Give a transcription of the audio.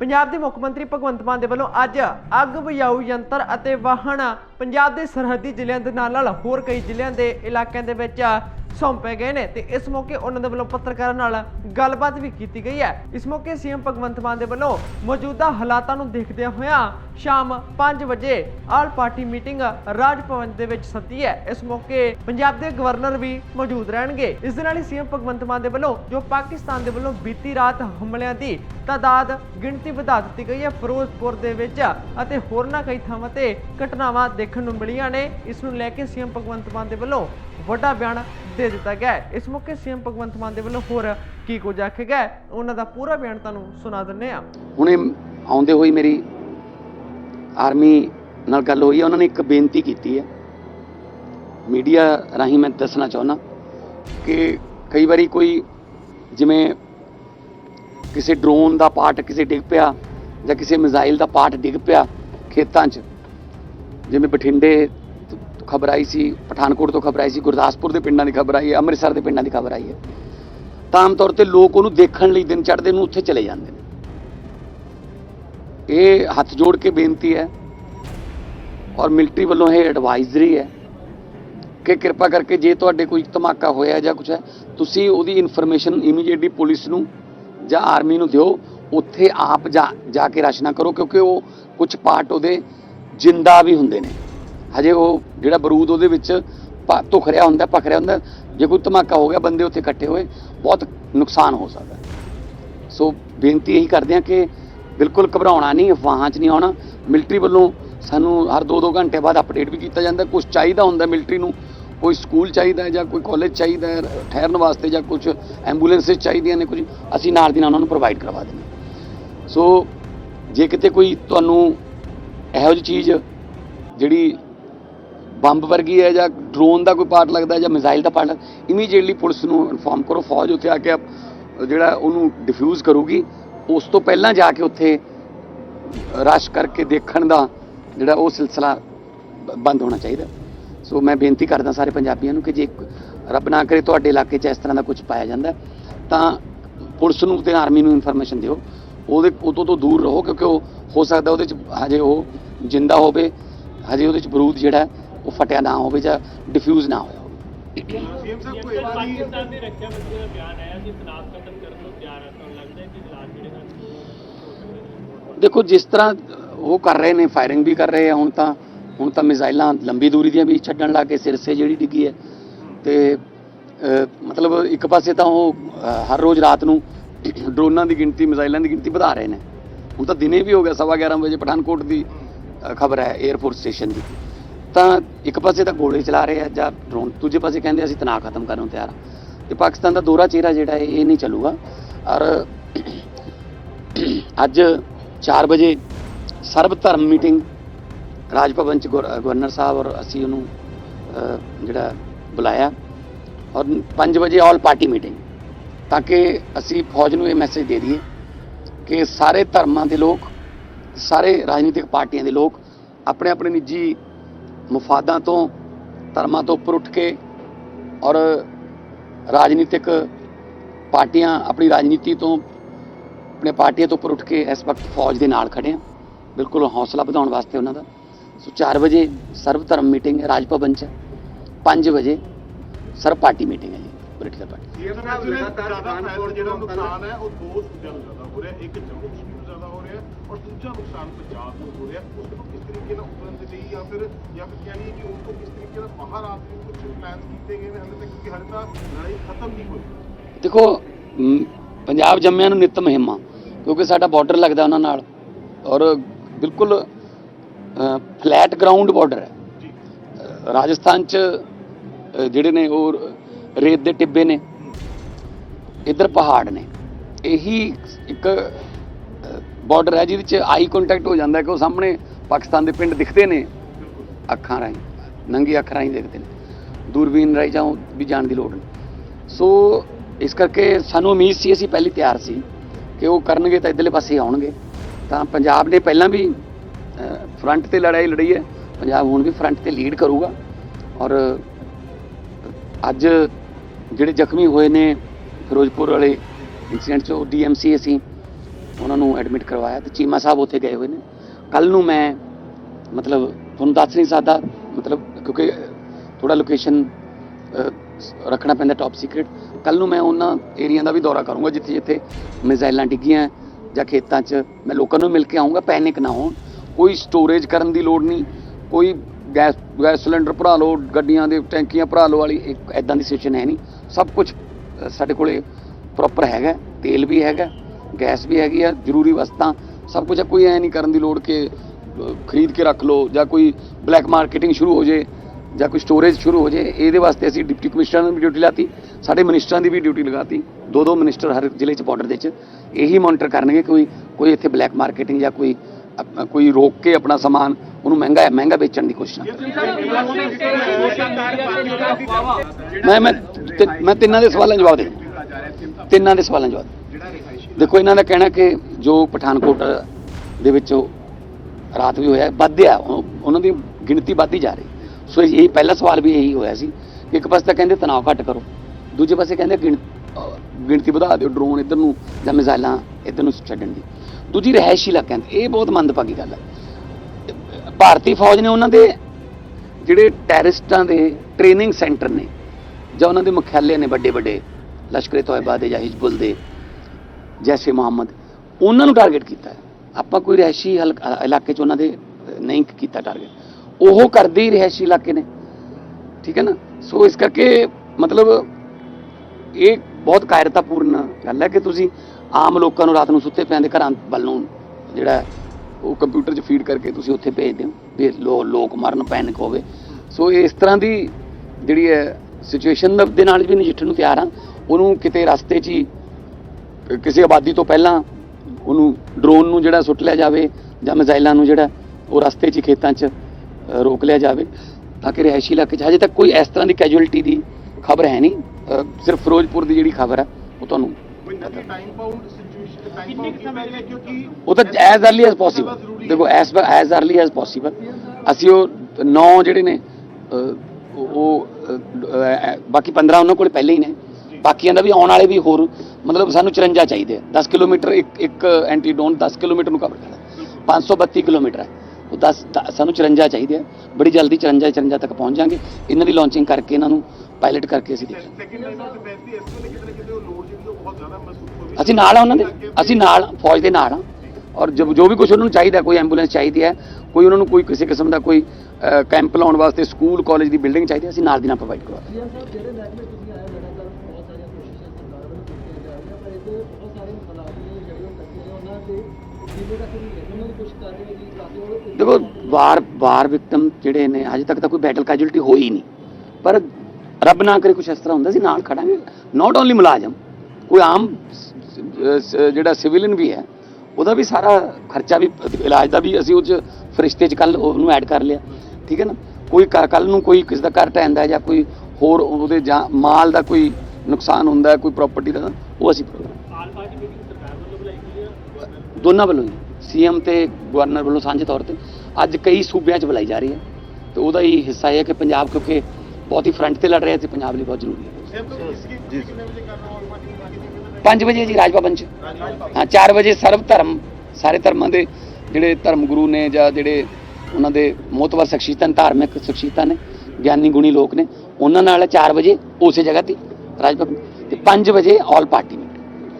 ਪੰਜਾਬ ਦੇ ਮੁੱਖ ਮੰਤਰੀ ਭਗਵੰਤ ਮਾਨ ਦੇ ਵੱਲੋਂ ਅੱਜ ਅੱਗ ਬੁਝਾਊ ਯੰਤਰ ਅਤੇ ਵਾਹਨ ਪੰਜਾਬ ਦੇ ਸਰਹੱਦੀ ਜ਼ਿਲ੍ਹਿਆਂ ਦੇ ਨਾਲ ਨਾਲ ਹੋਰ ਕਈ ਜ਼ਿਲ੍ਹਿਆਂ ਦੇ ਇਲਾਕਿਆਂ ਦੇ ਵਿੱਚ ਸੌਂਪੇ ਗਏ ਨੇ ਤੇ ਇਸ ਮੌਕੇ ਉਹਨਾਂ ਦੇ ਵੱਲੋਂ ਪੱਤਰਕਾਰਾਂ ਨਾਲ ਗੱਲਬਾਤ ਵੀ ਕੀਤੀ ਗਈ ਹੈ। ਇਸ ਮੌਕੇ ਸੀਐਮ ਭਗਵੰਤ ਮਾਨ ਦੇ ਵੱਲੋਂ ਮੌਜੂਦਾ ਹਾਲਾਤਾਂ ਨੂੰ ਦੇਖਦਿਆਂ ਹੋਇਆਂ ਸ਼ਾਮ 5 ਵਜੇ all party meeting Raj Bhavan ਦੇ ਵਿੱਚ ਸੱਦੀ ਹੈ। ਇਸ ਮੌਕੇ ਪੰਜਾਬ ਦੇ ਗਵਰਨਰ ਵੀ ਮੌਜੂਦ ਰਹਿਣਗੇ। ਇਸ ਦੇ ਨਾਲ ਹੀ ਸੀਐਮ ਭਗਵੰਤ ਮਾਨ ਦੇ ਵੱਲੋਂ ਜੋ ਪਾਕਿਸਤਾਨ ਦੇ ਵੱਲੋਂ ਬੀਤੀ ਰਾਤ ਹਮਲਿਆਂ ਦੀ ਤਾਦਾਦ ਗਿਣਤੀ ਵਧਾ ਦਿੱਤੀ ਗਈ ਹੈ। ਫਿਰੋਜ਼ਪੁਰ ਦੇ ਵਿੱਚ ਅਤੇ ਹੋਰਨਾਂ ਕਈ ਥਾਵਾਂ ਤੇ ਘਟਨਾਵਾਂ ਦੇਖਣ ਨੂੰ ਮਿਲੀਆਂ ਨੇ। ਇਸ ਨੂੰ ਲੈ ਕੇ ਸੀਐਮ ਭਗਵੰਤ ਮਾਨ ਦੇ ਵੱਲੋਂ ਵੱਡਾ ਬਿਆਨ ਦੇ ਦਿੱਤਾ ਗਿਆ ਹੈ। ਇਸ ਮੌਕੇ ਸੀਐਮ ਭਗਵੰਤ ਮਾਨ ਦੇ ਵੱਲੋਂ ਹੋਰ ਕੀ ਕੁਝ ਆਖਿਆ ਗਿਆ ਉਹਨਾਂ ਦਾ ਪੂਰਾ ਬਿਆਨ ਤੁਹਾਨੂੰ ਸੁਣਾ ਦਿੰਨੇ ਆ ਹੁਣੇ ਆਉਂਦੇ ਹੋਈ ਮੇਰੀ ਆਰਮੀ ਨਾਲ ਗੱਲ ਹੋਈ ਹੈ, ਉਹਨਾਂ ਨੇ ਇੱਕ ਬੇਨਤੀ ਕੀਤੀ ਹੈ। ਮੀਡੀਆ ਰਾਹੀਂ ਮੈਂ ਦੱਸਣਾ ਚਾਹੁੰਦਾ ਕਿ ਕਈ ਵਾਰੀ ਕੋਈ ਜਿਵੇਂ ਕਿਸੇ ਡਰੋਨ ਦਾ ਪਾਰਟ ਕਿਸੇ ਡਿੱਗ ਪਿਆ ਜਾਂ ਕਿਸੇ ਮਿਜ਼ਾਈਲ ਦਾ ਪਾਰਟ ਡਿੱਗ ਪਿਆ ਖੇਤਾਂ 'ਚ, ਜਿਵੇਂ ਬਠਿੰਡੇ ਖਬਰ ਆਈ ਸੀ, ਪਠਾਨਕੋਟ ਤੋਂ ਖਬਰ ਆਈ ਸੀ, ਗੁਰਦਾਸਪੁਰ ਦੇ ਪਿੰਡਾਂ ਦੀ ਖਬਰ ਆਈ ਹੈ, ਅੰਮ੍ਰਿਤਸਰ ਦੇ ਪਿੰਡਾਂ ਦੀ ਖਬਰ ਆਈ ਹੈ। ਤਾਂ ਆਮ ਤੌਰ ਤੇ ਲੋਕ ਉਹਨੂੰ ਦੇਖਣ ਲਈ ਦਿਨ ਚੜ੍ਹਦੇ ਨੂੰ ਉੱਥੇ ਚਲੇ ਜਾਂਦੇ ਨੇ। ਇਹ ਹੱਥ ਜੋੜ ਕੇ ਬੇਨਤੀ ਹੈ ਔਰ ਮਿਲਟਰੀ ਵੱਲੋਂ ਇਹ ਐਡਵਾਈਜ਼ਰੀ ਹੈ ਕਿ ਕਿਰਪਾ ਕਰਕੇ ਜੇ ਤੁਹਾਡੇ ਕੋਈ ਧਮਾਕਾ ਹੋਇਆ ਜਾਂ ਕੁਝ ਹੈ, ਤੁਸੀਂ ਉਹਦੀ ਇਨਫੋਰਮੇਸ਼ਨ ਇਮੀਡੀਏਟਲੀ ਪੁਲਿਸ ਨੂੰ ਜਾਂ ਆਰਮੀ ਨੂੰ ਦਿਓ, ਉੱਥੇ ਆਪ ਜਾ ਕੇ ਰਚਨਾ ਕਰੋ, ਕਿਉਂਕਿ ਉਹ ਕੁਝ ਪਾਰਟ ਉਹਦੇ ਜਿੰਦਾ ਵੀ ਹੁੰਦੇ ਨੇ। ਹਜੇ ਉਹ ਜਿਹੜਾ ਬਰੂਦ ਉਹਦੇ ਵਿੱਚ ਪ- ਰਿਹਾ ਹੁੰਦਾ ਪਖਰਿਆ ਹੁੰਦਾ, ਜੇ ਕੋਈ ਧਮਾਕਾ ਹੋ ਗਿਆ, ਬੰਦੇ ਉੱਥੇ ਇਕੱਠੇ ਹੋਏ, ਬਹੁਤ ਨੁਕਸਾਨ ਹੋ ਸਕਦਾ। ਸੋ ਬੇਨਤੀ ਇਹੀ ਕਰਦੇ ਹਾਂ ਕਿ ਬਿਲਕੁਲ ਘਬਰਾਉਣਾ ਨਹੀਂ, ਅਫਵਾਹਾਂ 'ਚ ਨਹੀਂ ਆਉਣਾ। ਮਿਲਟਰੀ ਵੱਲੋਂ ਸਾਨੂੰ ਹਰ 2-2 ਘੰਟੇ ਬਾਅਦ ਅਪਡੇਟ ਵੀ ਕੀਤਾ ਜਾਂਦਾ। ਕੁਝ ਚਾਹੀਦਾ ਹੁੰਦਾ ਮਿਲਟਰੀ ਨੂੰ, ਕੋਈ ਸਕੂਲ ਚਾਹੀਦਾ ਹੈ ਜਾਂ ਕੋਈ ਕਾਲਜ ਚਾਹੀਦਾ ਹੈ ਠਹਿਰਨ ਵਾਸਤੇ ਜਾਂ ਕੁਝ ਐਂਬੂਲੈਂਸਸ ਚਾਹੀਦੀਆਂ ਨੇ, ਕੁਝ ਅਸੀਂ ਨਾਲ ਦੀ ਨਾਲ ਉਹਨਾਂ ਨੂੰ ਪ੍ਰੋਵਾਈਡ ਕਰਵਾ ਦਿੰਦੇ ਸੋ ਜੇ ਕਿਤੇ ਕੋਈ ਤੁਹਾਨੂੰ ਇਹੋ ਜਿਹੀ ਚੀਜ਼ ਜਿਹੜੀ ਬੰਬ ਵਰਗੀ ਹੈ ਜਾਂ ਡਰੋਨ ਦਾ ਕੋਈ ਪਾਰਟ ਲੱਗਦਾ ਜਾਂ ਮਿਜ਼ਾਈਲ ਦਾ ਪਾਰਟ ਇਮੀਡੀਏਟਲੀ ਪੁਲਿਸ ਨੂੰ ਇਨਫੋਰਮ ਕਰੋ, ਫੌਜ ਉੱਥੇ ਆ ਕੇ ਆਪ- ਜਿਹੜਾ ਉਹਨੂੰ ਡਿਫਿਊਜ਼ ਕਰੂਗੀ, ਉਸ ਤੋਂ ਪਹਿਲਾਂ ਜਾ ਕੇ ਉੱਥੇ ਰਸ਼ ਕਰਕੇ ਦੇਖਣ ਦਾ ਜਿਹੜਾ ਉਹ ਸਿਲਸਿਲਾ ਬ- ਬੰਦ ਹੋਣਾ ਚਾਹੀਦਾ। ਸੋ ਮੈਂ ਬੇਨਤੀ ਕਰਦਾ ਸਾਰੇ ਪੰਜਾਬੀਆਂ ਨੂੰ ਕਿ ਜੇ ਰੱਬ ਨਾ ਕਰੇ ਤੁਹਾਡੇ ਇਲਾਕੇ 'ਚ ਇਸ ਤਰ੍ਹਾਂ ਦਾ ਕੁਝ ਪਾਇਆ ਜਾਂਦਾ, ਤਾਂ ਪੁਲਿਸ ਨੂੰ ਤੇ ਆਰਮੀ ਨੂੰ ਇਨਫੋਰਮੇਸ਼ਨ ਦਿਓ। ਉਹਦੇ ਉਤੋਂ ਤੋਂ ਦੂਰ ਰਹੋ ਕਿਉਂਕਿ ਉਹ ਹੋ ਸਕਦਾ ਉਹਦੇ 'ਚ ਹਜੇ ਉਹ ਜਿੰਦਾ ਹੋਵੇ, ਹਜੇ ਉਹਦੇ 'ਚ ਬਰੂਦ ਜਿਹੜਾ ਉਹ ਫਟਿਆ ਨਾ ਹੋਵੇ ਜਾਂ ਡਿਫਿਊਜ਼ ਨਾ ਹੋਇਆ ਹੋਵੇ। ਸੀਐਮ ਸਾਹਿਬ ਕੋਈ ਵਾਰੀ ਪਾਕਿਸਤਾਨ ਦੇ ਰੱਖਿਆ ਮੰਤਰੀ ਦਾ ਬਿਆਨ ਆਇਆ ਕਿ ਤਨਾਵ ਖਤਮ ਕਰਨ ਨੂੰ ਤਿਆਰ ਹੈ ਤੁਹਾਨੂੰ ਲੱਗਦਾ ਹੈ ਕਿ ਹਾਲਾਤ ਜਿਹੜੇ ਹਨ ਉਹ ਹੋ ਸਕਦੇ ਨੇ ਦੇਖੋ ਜਿਸ ਤਰ੍ਹਾਂ ਉਹ ਕਰ ਰਹੇ ਨੇ ਫਾਇਰਿੰਗ ਵੀ ਕਰ ਰਹੇ ਆ ਹੁਣ ਤਾਂ ਹੁਣ ਤਾਂ ਮਿਜ਼ਾਈਲਾਂ ਲੰਬੀ ਦੂਰੀ ਦੀਆਂ ਵੀ ਛੱਡਣ ਲੱਗ ਗਏ ਸਿਰਸੇ ਜਿਹੜੀ ਡਿੱਗੀ ਹੈ। ਤੇ ਮਤਲਬ ਇੱਕ ਪਾਸੇ ਤਾਂ ਉਹ ਹਰ ਰੋਜ਼ ਰਾਤ ਨੂੰ ਡਰੋਨਾਂ ਦੀ ਗਿਣਤੀ ਮਿਜ਼ਾਈਲਾਂ ਦੀ ਗਿਣਤੀ ਵਧਾ ਰਹੇ ਨੇ। ਹੁਣ ਤਾਂ ਦਿਨੇ ਵੀ ਹੋ ਗਿਆ ਸਵਾ 11 ਵਜੇ ਪਠਾਨਕੋਟ ਦੀ ਖਬਰ ਹੈ 에ਅਰਫੋਰਸ ਸਟੇਸ਼ਨ ਦੀ। ਤਾਂ ਇੱਕ ਪਾਸੇ ਤਾਂ ਗੋਲੇ ਚਲਾ ਰਹੇ ਆ ਜਾਂ ਡਰੋਨ ਦੂਜੇ ਪਾਸੇ ਕਹਿੰਦੇ ਅਸੀਂ ਤਣਾਅ ਖਤਮ ਕਰਨ ਨੂੰ ਤਿਆਰ ਹਾਂ ਤੇ ਪਾਕਿਸਤਾਨ ਦਾ ਦੋਹਰਾ ਚਿਹਰਾ ਜਿਹੜਾ ਹੈ ਇਹ ਨਹੀਂ ਚੱਲੂਗਾ। ਔਰ ਅੱਜ 4 ਵਜੇ ਸਰਬ ਧਰਮ ਮੀਟਿੰਗ ਰਾਜ ਭਵਨ ਚ ਗਵਰ- ਗਵਰਨਰ ਸਾਹਿਬ ਔਰ ਅਸੀਂ ਉਹਨੂੰ ਜਿਹੜਾ ਬੁਲਾਇਆ। ਔਰ 5 ਵਜੇ ਆਲ ਪਾਰਟੀ ਮੀਟਿੰਗ, ਤਾਂ ਕਿ ਅਸੀਂ ਫੌਜ ਨੂੰ ਇਹ ਮੈਸੇਜ ਦੇ ਦਈਏ ਕਿ ਸਾਰੇ ਧਰਮਾਂ ਦੇ ਲੋਕ, ਸਾਰੇ ਰਾਜਨੀਤਿਕ ਪਾਰਟੀਆਂ ਦੇ ਲੋਕ ਆਪਣੇ ਆਪਣੇ ਨਿੱਜੀ ਮਫਾਦਾਂ ਤੋਂ, ਧਰਮਾਂ ਤੋਂ ਉੱਪਰ ਉੱਠ ਕੇ ਔਰ ਰਾਜਨੀਤਿਕ ਪਾਰਟੀਆਂ ਆਪਣੀ ਰਾਜਨੀਤੀ ਤੋਂ, ਆਪਣੇ ਪਾਰਟੀਆਂ ਤੋਂ ਉੱਪਰ ਉੱਠ ਕੇ ਇਸ ਵਕਤ ਫੌਜ ਦੇ ਨਾਲ ਖੜੇ ਆ ਬਿਲਕੁਲ ਹੌਸਲਾ ਵਧਾਉਣ ਵਾਸਤੇ ਉਹਨਾਂ ਦਾ। ਸੋ 4 ਵਜੇ ਸਰਵ ਧਰਮ ਮੀਟਿੰਗ ਹੈ ਰਾਜ ਭਵਨ ਚ 5 ਵਜੇ ਸਰਵ ਪਾਰਟੀ ਮੀਟਿੰਗ ਹੈ ਪੋਲੀਟੀਕਲ ਪਾਰਟੀ। ਸੀਐਮ ਸਾਹਿਬ ਲਗਾਤਾਰ ਕਾਨਪੁਰ ਜਿਹੜਾ ਨੁਕਸਾਨ ਹੈ ਉਹ ਦੋ ਸੂਬਿਆਂ ਨੂੰ ਜ਼ਿਆਦਾ ਹੋ ਰਿਹਾ ਇੱਕ ਜੰਮੂ ਕਸ਼ਮੀਰ ਨੂੰ ਜ਼ਿਆਦਾ ਹੋ ਰਿਹਾ ਔਰ ਦੂਜਾ ਨੁਕਸਾਨ ਪੰਜਾਬ ਨੂੰ ਹੋ ਰਿਹਾ। ਉਸ ਨੂੰ ਕਿਸ ਤਰੀਕੇ ਨਾਲ ਉਪਰਨ ਦੇ ਲਈ ਜਾਂ ਫਿਰ ਜਾਂ ਫਿਰ ਕਹਿਣੀ ਕਿ ਉਸ ਤੋਂ ਕਿਸ ਤਰੀਕੇ ਨਾਲ ਬਾਹਰ ਆਉਣ ਦੇ ਕੁਝ ਪਲਾਨ ਕੀਤੇ ਗਏ ਨੇ ਹਾਲੇ ਤੱਕ ਕਿਉਂਕਿ ਹਾਲੇ ਤਾਂ ਲੜਾਈ ਖਤਮ ਨਹੀਂ ਹੋਈ। ਦੇਖੋ ਪੰਜਾਬ ਜੰਮਿਆਂ ਨੂੰ ਨਿਤ ਮਹਿਮਾ ਕਿਉਂਕਿ ਸਾਡਾ ਬਾਰਡਰ ਲੱਗਦਾ ਉਹਨਾਂ ਨਾਲ ਔਰ ਬਿਲਕੁਲ ਫਲੈਟ ਗਰਾਊਂਡ ਬਾਰਡਰ ਹੈ। ਰਾਜਸਥਾਨ ਚ ਜਿਹੜੇ ਨੇ ਉਹ ਰੇਤ ਦੇ ਟਿੱਬੇ ਨੇ, ਇੱਧਰ ਪਹਾੜ ਨੇ। ਇਹੀ ਇੱਕ ਬਾਰਡਰ ਹੈ ਜਿਹਦੇ ਚ ਆਈ ਕੰਟੈਕਟ ਹੋ ਜਾਂਦਾ ਕਿ ਉਹ ਸਾਹਮਣੇ ਪਾਕਿਸਤਾਨ ਦੇ ਪਿੰਡ ਦਿਖਦੇ ਨੇ। ਅੱਖਾਂ ਰਾਹੀਂ, ਨੰਗੀ ਅੱਖ ਰਾਹੀਂ ਦੇਖਦੇ ਨੇ। ਦੂਰਬੀਨ ਰਾਹੀਂ ਜਾਂ ਵੀ ਜਾਣ ਦੀ ਲੋੜ ਨਹੀਂ। ਸੋ, ਇਸ ਕਰਕੇ ਸਾਨੂੰ ਉਮੀਦ ਸੀ, ਅਸੀਂ ਪਹਿਲੀ ਤਿਆਰ ਸੀ ਕਿ ਉਹ ਕਰਨਗੇ ਤਾਂ ਇਧਰਲੇ ਪਾਸੇ ਆਉਣਗੇ। ਤਾਂ ਪੰਜਾਬ ਨੇ ਪਹਿਲਾਂ ਵੀ ਫਰੰਟ ਤੇ ਲੜਾਈ ਲੜੀ ਹੈ। ਪੰਜਾਬ ਹੁਣ ਵੀ ਫਰੰਟ ਤੇ ਲੀਡ ਕਰੂਗਾ। ਔਰ ਅੱਜ ਜਿਹੜੇ ਜ਼ਖਮੀ ਹੋਏ ਨੇ ਫਿਰੋਜ਼ਪੁਰ ਵਾਲੇ ਇਨਸੀਡੈਂਟ 'ਚ ਉਹ ਡੀਐਮਸੀ ਅਸੀਂ ਉਹਨਾਂ ਨੂੰ ਐਡਮਿਟ ਕਰਵਾਇਆ ਤੇ ਚੀਮਾ ਸਾਹਿਬ ਉੱਥੇ ਗਏ ਹੋਏ ਨੇ। ਕੱਲ ਨੂੰ ਮੈਂ ਮਤਲਬ ਤੁਹਾਨੂੰ ਦੱਸ ਨਹੀਂ ਸਕਦਾ, ਮਤਲਬ ਕਿਉਂਕਿ ਥੋੜਾ ਲੋਕੇਸ਼ਨ ਰੱਖਣਾ ਪੈਂਦਾ ਟੌਪ ਸੀਕ੍ਰੀਟ ਕੱਲ ਨੂੰ ਮੈਂ ਉਹਨਾਂ ਏਰੀਆ ਦਾ ਵੀ ਦੌਰਾ ਕਰੂੰਗਾ, ਜਿੱਥੇ ਜਿੱਥੇ ਮਿਜ਼ਾਈਲਾਂ ਡਿੱਗੀਆਂ ਜਾਂ ਖੇਤਾਂ 'ਚ ਮੈਂ ਲੋਕਾਂ ਨੂੰ ਮਿਲ ਕੇ ਆਉਂਗਾ ਪੈਨਿਕ ਨਾ ਹੋਣ। ਕੋਈ ਸਟੋਰੇਜ ਕਰਨ ਦੀ ਲੋੜ ਨਹੀਂ, ਕੋਈ ਗੈਸ ਗੈਸ ਸਿਲੰਡਰ ਭਰਾ ਲਓ, ਗੱਡੀਆਂ ਦੇ ਟੈਂਕੀਆਂ ਭਰਾ ਲਓ ਵਾਲੀ ਇੱਕ ਐਦਾਂ ਦੀ ਸਿਚੁਏਸ਼ਨ ਹੈ ਨਹੀਂ। ਸਭ ਕੁਝ ਸਾਡੇ ਕੋਲੇ ਪ੍ਰੋਪਰ ਹੈਗਾ, ਤੇਲ ਵੀ ਹੈਗਾ, ਗੈਸ ਵੀ ਹੈਗੀ ਆ, ਜ਼ਰੂਰੀ ਵਸਤਾਂ, ਸਭ ਕੁਝ ਕੋਈ ਐ ਨਹੀਂ ਕਰਨ ਦੀ ਲੋੜ ਕਿ ਖਰੀਦ ਕੇ ਰੱਖ ਲਓ ਜਾਂ ਕੋਈ ਬਲੈਕ ਮਾਰਕੀਟਿੰਗ ਸ਼ੁਰੂ ਹੋ ਜੇ ਜਾਂ ਕੋਈ ਸਟੋਰੇਜ ਸ਼ੁਰੂ ਹੋ ਜੇ, ਇਹਦੇ ਵਾਸਤੇ ਅਸੀਂ ਡਿਪਟੀ ਕਮਿਸ਼ਨਰ ਨੂੰ ਵੀ ਡਿਊਟੀ ਲਾਤੀ, ਸਾਡੇ ਮਿਨਿਸਟਰਾਂ ਦੀ ਵੀ ਡਿਊਟੀ ਲਗਾਤੀ ਦੋ ਦੋ ਮਿਨਿਸਟਰ ਹਰ ਜ਼ਿਲ੍ਹੇ 'ਚ ਬਾਰਡਰ ਦੇ 'ਚ ਇਹੀ ਮੋਨੀਟਰ ਕਰਨਗੇ ਕੋਈ ਕੋਈ ਇੱਥੇ ਬਲੈਕ ਮਾਰਕੀਟਿੰਗ ਜਾਂ ਕੋਈ ਕੋਈ ਰੋਕ ਕੇ ਆਪਣਾ ਸਮਾਨ ਉਹਨੂੰ ਮਹਿੰਗਾ ਮਹਿੰਗਾ ਵੇਚਣ ਦੀ ਕੋਸ਼ਿਸ਼ ਨਾ ਮੈਂ ਮੈਂ ਤਿ- ਮੈਂ ਤਿੰਨਾਂ ਦੇ ਸਵਾਲਾਂ ਜਵਾਬ ਦੇ ਤਿੰਨਾਂ ਦੇ ਸਵਾਲਾਂ ਜਵਾਬ ਦੇਖੋ, ਇਹਨਾਂ ਦਾ ਕਹਿਣਾ ਕਿ ਜੋ ਪਠਾਨਕੋਟ ਦੇ ਵਿੱਚ ਰਾਤ ਵੀ ਹੋਇਆ ਵੱਧਿਆ ਉਹ- ਉਹਨਾਂ ਦੀ ਗਿਣਤੀ ਵੱਧਦੀ ਜਾ ਰਹੀ। ਸੋ ਇਹ ਪਹਿਲਾ ਸਵਾਲ ਵੀ ਇਹੀ ਹੋਇਆ ਸੀ ਕਿ ਇੱਕ ਪਾਸੇ ਤਾਂ ਕਹਿੰਦੇ ਤਣਾਅ ਘੱਟ ਕਰੋ, ਦੂਜੇ ਪਾਸੇ ਕਹਿੰਦੇ ਗਿਣ- ਗਿਣਤੀ ਵਧਾ ਦਿਓ, ਡਰੋਨ ਇੱਧਰ ਨੂੰ ਜਾਂ ਮਿਜ਼ਾਈਲਾਂ ਇੱਧਰ ਨੂੰ ਛੱਡਣ ਦੀ। ਦੂਜੀ ਰਿਹਾਇਸ਼ੀ ਇਲਾਕਿਆਂ ਦੀ ਇਹ ਬਹੁਤ ਮੰਦਭਾਗੀ ਗੱਲ ਹੈ ਭਾਰਤੀ ਫੌਜ ਨੇ ਉਹਨਾਂ ਦੇ ਜਿਹੜੇ ਟੈਰਰਿਸਟਾਂ ਦੇ ਟ੍ਰੇਨਿੰਗ ਸੈਂਟਰ ਨੇ, ਜਾਂ ਉਹਨਾਂ ਦੇ ਮੁਖਿਆਲੇ ਨੇ ਵੱਡੇ ਵੱਡੇ ਲਸ਼ਕਰੇ ਤੋਇਬਾ ਦੇ ਜਾਂ ਹਿਜਬੁਲ ਦੇ, ਜੈਸੇ ਮੁਹੰਮਦ, ਉਹਨਾਂ ਨੂੰ ਟਾਰਗੇਟ ਕੀਤਾ ਹੈ। ਆਪਾਂ ਕੋਈ ਰਿਹਾਇਸ਼ੀ ਹਲਕ- ਇਲਾਕੇ 'ਚ ਉਹਨਾਂ ਦੇ ਨਹੀਂ ਕੀਤਾ ਟਾਰਗੇਟ ਉਹ ਕਰਦੇ ਹੀ ਰਿਹਾਇਸ਼ੀ ਇਲਾਕੇ ਨੇ। ਠੀਕ ਹੈ ਨਾ? ਸੋ ਇਸ ਕਰਕੇ ਮਤਲਬ ਇਹ ਬਹੁਤ ਕਾਇਰਤਾਪੂਰਨ ਗੱਲ ਹੈ ਕਿ ਤੁਸੀਂ ਆਮ ਲੋਕਾਂ ਨੂੰ ਰਾਤ ਨੂੰ ਸੁੱਤੇ ਪਿਆਂ ਦੇ ਘਰਾਂ ਵੱਲ ਨੂੰ ਜਿਹੜਾ ਉਹ ਕੰਪਿਊਟਰ 'ਚ ਫੀਡ ਕਰਕੇ ਤੁਸੀਂ ਉੱਥੇ ਭੇਜਦੇ ਹੋ ਵੀ ਲੋ- ਲੋਕ ਮਰਨ ਪੈਨਿਕ ਹੋਵੇ। ਸੋ ਇਸ ਤਰ੍ਹਾਂ ਦੀ ਜਿਹੜੀ ਹੈ ਸਿਚੁਏਸ਼ਨ ਦੇ ਨਾਲ ਵੀ ਨਜਿੱਠਣ ਨੂੰ ਤਿਆਰ ਹਾਂ ਉਹਨੂੰ ਕਿਤੇ ਰਸਤੇ 'ਚ ਹੀ, ਕਿਸੇ ਆਬਾਦੀ ਤੋਂ ਪਹਿਲਾਂ ਉਹਨੂੰ ਡਰੋਨ ਨੂੰ ਜਿਹੜਾ ਸੁੱਟ ਲਿਆ ਜਾਵੇ ਜਾਂ ਮਿਜ਼ਾਈਲਾਂ ਨੂੰ ਜਿਹੜਾ ਉਹ ਰਸਤੇ 'ਚ ਹੀ ਖੇਤਾਂ 'ਚ ਰੋਕ ਲਿਆ ਜਾਵੇ ਤਾਂ ਕਿ ਰਿਹਾਇਸ਼ੀ ਇਲਾਕੇ 'ਚ, ਹਜੇ ਤੱਕ ਕੋਈ ਇਸ ਤਰ੍ਹਾਂ ਦੀ ਕੈਜੁਅਲਟੀ ਦੀ ਖਬਰ ਹੈ ਨਹੀਂ। ਸਿਰਫ ਫਿਰੋਜ਼ਪੁਰ ਦੀ ਜਿਹੜੀ ਖਬਰ ਹੈ, ਉਹ ਤੁਹਾਨੂੰ ਉਹ ਤਾਂ ਐਜ਼ अर्ਲੀ ਐਜ਼ ਪੋਸੀਬਲ ਦੇਖੋ as as early as possible ਅਸੀਂ ਉਹ ਨੌ ਜਿਹੜੇ ਨੇ ਉਹ ਬਾਕੀ 15 ਉਹਨਾਂ ਕੋਲ ਪਹਿਲੇ ਹੀ ਨੇ। ਬਾਕੀਆਂ ਦਾ ਵੀ ਆਉਣ ਵਾਲੇ ਵੀ ਹੋਰ ਮਤਲਬ ਸਾਨੂੰ 54 ਚਾਹੀਦੇ 10 ਕਿਲੋਮੀਟਰ ਇੱਕ ਇੱਕ ਐਂਟੀਡੋਨ 10 ਕਿਲੋਮੀਟਰ ਨੂੰ ਕਵਰ ਕਰਦਾ 532 ਕਿਲੋਮੀਟਰ ਹੈ ਉਹ 10 ਸਾਨੂੰ 54 ਚਾਹੀਦੇ ਆ। ਬੜੀ ਜਲਦੀ 54 54 ਤੱਕ ਪਹੁੰਚ ਜਾਾਂਗੇ। ਇਹਨਾਂ ਦੀ ਲਾਂਚਿੰਗ ਕਰਕੇ ਇਹਨਾਂ ਨੂੰ ਪਾਇਲਟ ਕਰਕੇ ਅਸੀਂ ਦੇਖਾਂਗੇ ਸੈਕਿੰਡ ਲਾਈਨ ਆਫ ਡਿਫੈਂਸ ਦੀ ਇਸ ਵੇਲੇ ਕਿਤੇ ਨਾ ਕਿਤੇ ਉਹ ਲੋਡ ਜਿਹੜੀ ਉਹ ਬਹੁਤ ਜ਼ਿਆਦਾ ਮਹਿਸੂਸ ਹੋ ਰਹੀ ਅਸੀਂ ਨਾਲ ਆ ਉਹਨਾਂ ਦੇ। ਅਸੀਂ ਨਾਲ ਫੌਜ ਦੇ ਨਾਲ ਆ। ਔਰ ਜੋ ਜੋ ਵੀ ਕੁਝ ਉਹਨਾਂ ਨੂੰ ਚਾਹੀਦਾ ਕੋਈ ਐਂਬੂਲੈਂਸ ਚਾਹੀਦੀ ਹੈ ਕੋਈ ਉਹਨਾਂ ਨੂੰ ਕੋਈ ਕਿਸੇ ਕਿਸਮ ਦਾ ਕੋਈ ਕੈਂਪ ਲਾਉਣ ਵਾਸਤੇ ਸਕੂਲ ਕਾਲਜ ਦੀ ਬਿਲਡਿੰਗ ਚਾਹੀਦੀ ਹੈ ਅਸੀਂ ਨਾਲ ਦੀ ਨਾਲ ਪ੍ਰੋਵਾਈਡ ਕਰਵਾ ਦੇਖੋ ਵਾਰ ਵਾਰ ਵਿਕਟਮ ਜਿਹੜੇ ਨੇ ਅਜੇ ਤੱਕ ਤਾਂ ਕੋਈ ਬੈਟਲ ਕੈਜੁਅਲਟੀ ਹੋਈ ਨਹੀਂ। ਪਰ ਰੱਬ ਨਾ ਕਰੇ ਕੁਝ ਇਸ ਤਰ੍ਹਾਂ ਹੁੰਦਾ ਸੀ, ਨਾਲ ਖੜਾਂਗੇ। ਨਾਟ ਓਨਲੀ ਮੁਲਾਜ਼ਮ, ਕੋਈ ਆਮ ਜਿਹੜਾ ਸਿਵਿਲੀਅਨ ਵੀ ਹੈ, ਉਹਦਾ ਵੀ ਸਾਰਾ ਖਰਚਾ ਵੀ, ਇਲਾਜ ਦਾ ਵੀ ਅਸੀਂ ਉਹ 'ਚ ਫਰਿਸ਼ਤੇ 'ਚ ਕੱਲ ਉਹਨੂੰ ਐਡ ਕਰ ਲਿਆ। ਠੀਕ ਹੈ ਨਾ? ਕੋਈ ਕੱਲ ਨੂੰ ਕੋਈ ਕਿਸੇ ਦਾ ਘਰ ਢਹਿੰਦਾ ਜਾਂ ਕੋਈ ਹੋਰ ਉਹਦੇ ਜਾਂ ਮਾਲ ਦਾ ਕੋਈ ਨੁਕਸਾਨ ਹੁੰਦਾ, ਕੋਈ ਪ੍ਰਾਪਰਟੀ ਦਾ, ਉਹ ਅਸੀਂ ਦੋਨਾਂ ਵੱਲੋਂ ਹੀ। ਸੀਐਮ ਤੇ ਗਵਰਨਰ ਵੱਲੋਂ ਸਾਂਝੇ ਤੌਰ ਤੇ। ਅੱਜ ਕਈ ਸੂਬਿਆਂ 'ਚ ਬੁਲਾਈ ਜਾ ਰਹੀ ਹੈ। ਤੇ ਉਹਦਾ ਹੀ ਹਿੱਸਾ ਇਹ ਹੈ ਕਿ ਪੰਜਾਬ ਕਿਉਂਕਿ ਬਹੁਤ ਹੀ ਫਰੰਟ ਤੇ ਲੜ ਰਿਹਾ ਤੇ ਪੰਜਾਬ ਲਈ ਬਹੁਤ ਜ਼ਰੂਰੀ ਹੈ ਸਰ ਤੋਂ ਇਸ ਕੀ ਕਿੰਨੇ ਵਜੇ ਕਰਨਾ ਹੋਗਾ ਪਾਰਟੀ ਪਾਰਟੀ 5 ਵਜੇ ਜੀ ਰਾਜ ਭਵਨ 'ਚ। ਹਾਂ 4 ਵਜੇ ਸਰਵ ਧਰਮ ਸਾਰੇ ਧਰਮਾਂ ਦੇ ਜਿਹੜੇ ਧਰਮ ਗੁਰੂ ਨੇ ਜਾਂ ਜਿਹੜੇ ਉਹਨਾਂ ਦੇ ਮੋਤਵਰ ਸ਼ਖਸੀਅਤਾਂ ਨੇ, ਧਾਰਮਿਕ ਸ਼ਖਸੀਅਤਾਂ ਨੇ ਗਿਆਨੀ ਗੁਣੀ ਲੋਕ ਨੇ ਉਹਨਾਂ ਨਾਲ 4 ਵਜੇ ਉਸੇ ਜਗ੍ਹਾ ਤੇ ਰਾਜ ਭਵਨ ਤੇ 5 ਵਜੇ ਆਲ ਪਾਰਟੀ